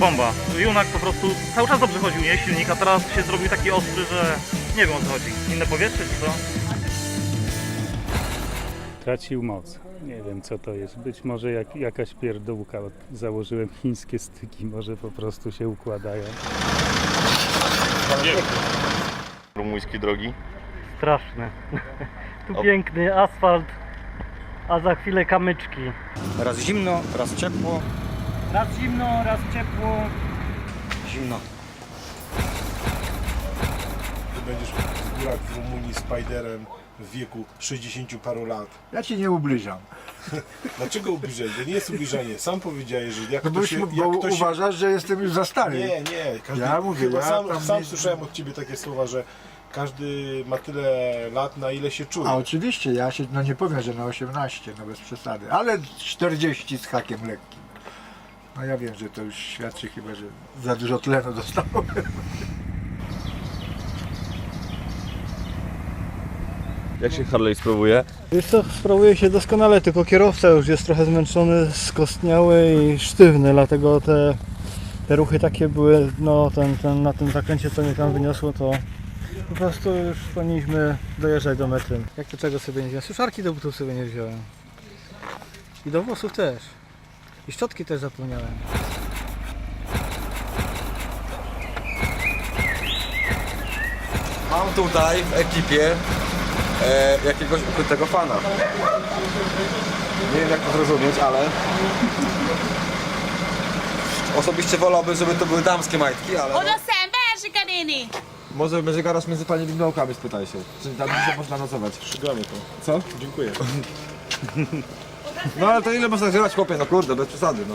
bomba. Junak po prostu cały czas dobrze chodził, nie? Silnik, a teraz się zrobił taki ostry, że nie wiem o co chodzi. Inne powietrze czy co? Tracił moc. Nie wiem co to jest. Być może jak, jakaś pierdółka. Założyłem chińskie styki, może po prostu się układają. Rumuński drogi. Straszne. Tu O. piękny asfalt, a za chwilę kamyczki. Raz zimno, raz ciepło. Raz zimno, raz ciepło. Zimno. Ty będziesz w górach w Rumunii Spiderem w wieku 60 paru lat. Ja ci nie ubliżam. Dlaczego ubliżenie? To nie jest ubliżenie. Sam powiedziałeś, że jak No bo, to się... już- bo Jak to się... uważasz, że jestem już za stary. Nie, nie. Każdy, Ja mówię, chyba ja sam, tam sam nie- słyszałem od ciebie takie słowa, że każdy ma tyle lat, na ile się czuje. A oczywiście, ja się no nie powiem, że na 18, no bez przesady, ale 40 z hakiem lekkim. No ja wiem, że to już świadczy chyba, że za dużo tlenu dostałem. Jak się Harley sprawuje? Wiesz co, sprawuje się doskonale, tylko kierowca już jest trochę zmęczony, skostniały i sztywny, dlatego te, te ruchy takie były, no ten, ten, na tym zakręcie co mnie tam wyniosło, to po prostu już powinniśmy dojeżdżać do metry. Jak to czego sobie nie wziąłem? Suszarki do butów sobie nie wziąłem. I do włosów też. I szczotki też zapomniałem. Mam tutaj w ekipie e, jakiegoś ukrytego fana. Nie wiem jak to zrozumieć, ale osobiście wolałbym, żeby to były damskie majtki, ale Oda szenvedzik a néni! może będzie garaż między pani Wignołkami, spytaj się. Czy tam dzisiaj można nocować? Przygamy to. Co? Dziękuję. No ale to ile można grać chłopie, no kurde, bez przesady, no.